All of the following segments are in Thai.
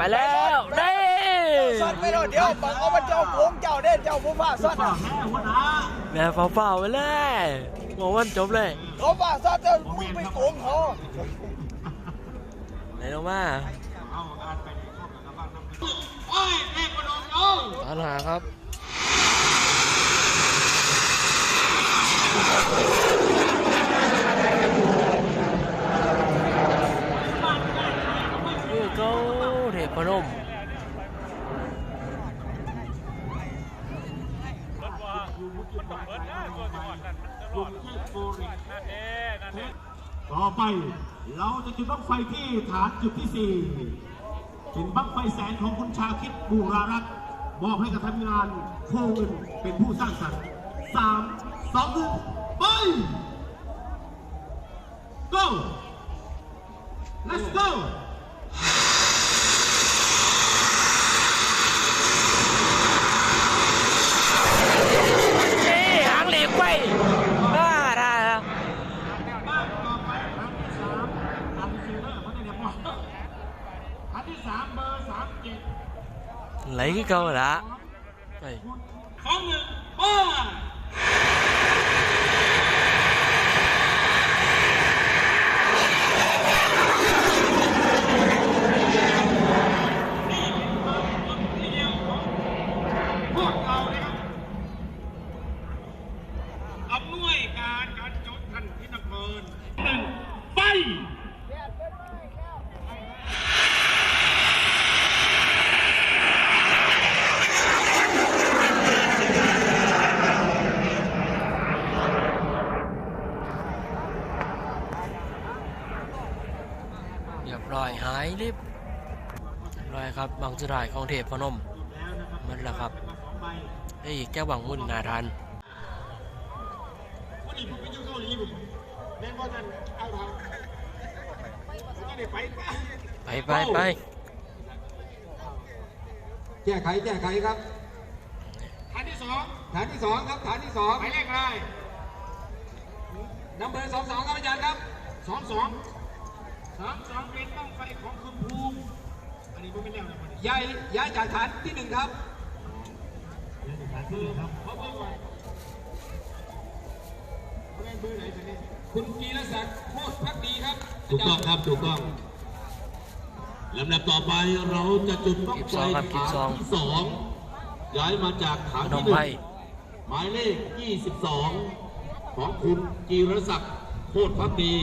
ไปแล้วได้ซ่อนไม่รอดเดี๋ยวบังเอามาเจ้าโกงเจ้าเด้เจ้าผู้ฟ้าซ่อนฝากแม่หัวหน้าแม่เฝ้าๆไปเลยบอกวันจบเลยเขาฟ้าซ่อนเจ้ามึงไปโกงเขาไหนลงมาเอาการไปในช่องกับบ้านน้ำโอ้ยเอกกระดองลงปัญหาครับคือเขาเทพนม ต่อไปเราจะจุดบั้งไฟที่ฐานจุดที่สี่เป็นบั้งไฟแสนของคุณชาคิดบูรารักษ์มอบให้กับทีมงานโควินเป็นผู้สร้างสรรค์สามสองหนึ่งไป go let's go นี่หางเหล็กไปบ้าได้แล้ว บ้านต่อไปครั้งที่สามทำซีเลอร์เขาได้เรียบร้อยครั้งที่สามเบ อร์สามเจ็ดไหลคือเก่าละไปสองหนึ่งป้า พวกเรานะครับอำนวยการการจุดทัน ที่นครหนึ่งไฟเรียบร้อยหายรีบร้อยครับบางสุดายของเทพพนมมันแหละครับไอ้ยแก้วบังมุ่นนาทัน ได้ไปปะไปไปไปแก้ไขแก้ไขครับ ฐานที่สองฐานที่สองครับฐานที่สองหมายเลขอะไรนัมเบอร์สองสองครับอาจารย์ครับสองสองสามสองเป็นต้องไฟของคุณภูมิอันนี้ผมไม่แน่นะวันนี้ย้ายย้ายจากฐานที่หนึ่งครับฐานที่ครับเขาเบอร์ก่อนเขาเป็นเบอร์ไหนตอนนี้ คุณกีรศักดิ์โคตรพักดีครับ ถูกต้องครับ ถูกต้องลำดับต่อไปเราจะจุดบ้างกิบไฟสองครับกิบฐานสองที่สองย้ายมาจากฐานพนที่มหนึ่ไพงหมายเลข 22 ของคุณจีรศักดิ์โคตรพักดี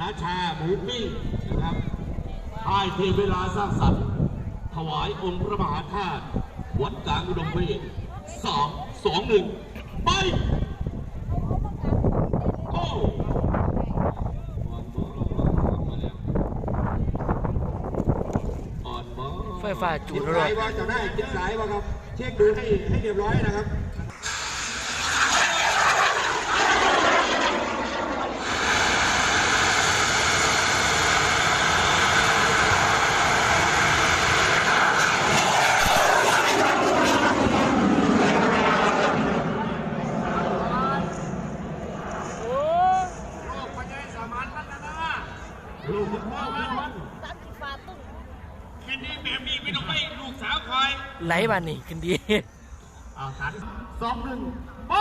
ราชาหมูปิ้งนะครับค่ายเทเวลาสร้างสรรค์ ถวายองค์พระมหาธาตุวัดกลางอุดมเวทสามสองหนึ่งไปโก้ อ่อนบอ ไฟฟ้าจูจิดบแล้วสาด้วยยว่าจะได้จิบสายว่าครับ เช็คดูให้ให้เรียบร้อยนะครับ โรคพยาสามัญมันนะนะลูกคุณพ่อมันมันแค่ นี้แบบนี้ไม่ต้องไปลูกสาวคอยไหลมานี่ขึ้นดี เอาสันสองหนึ่งไป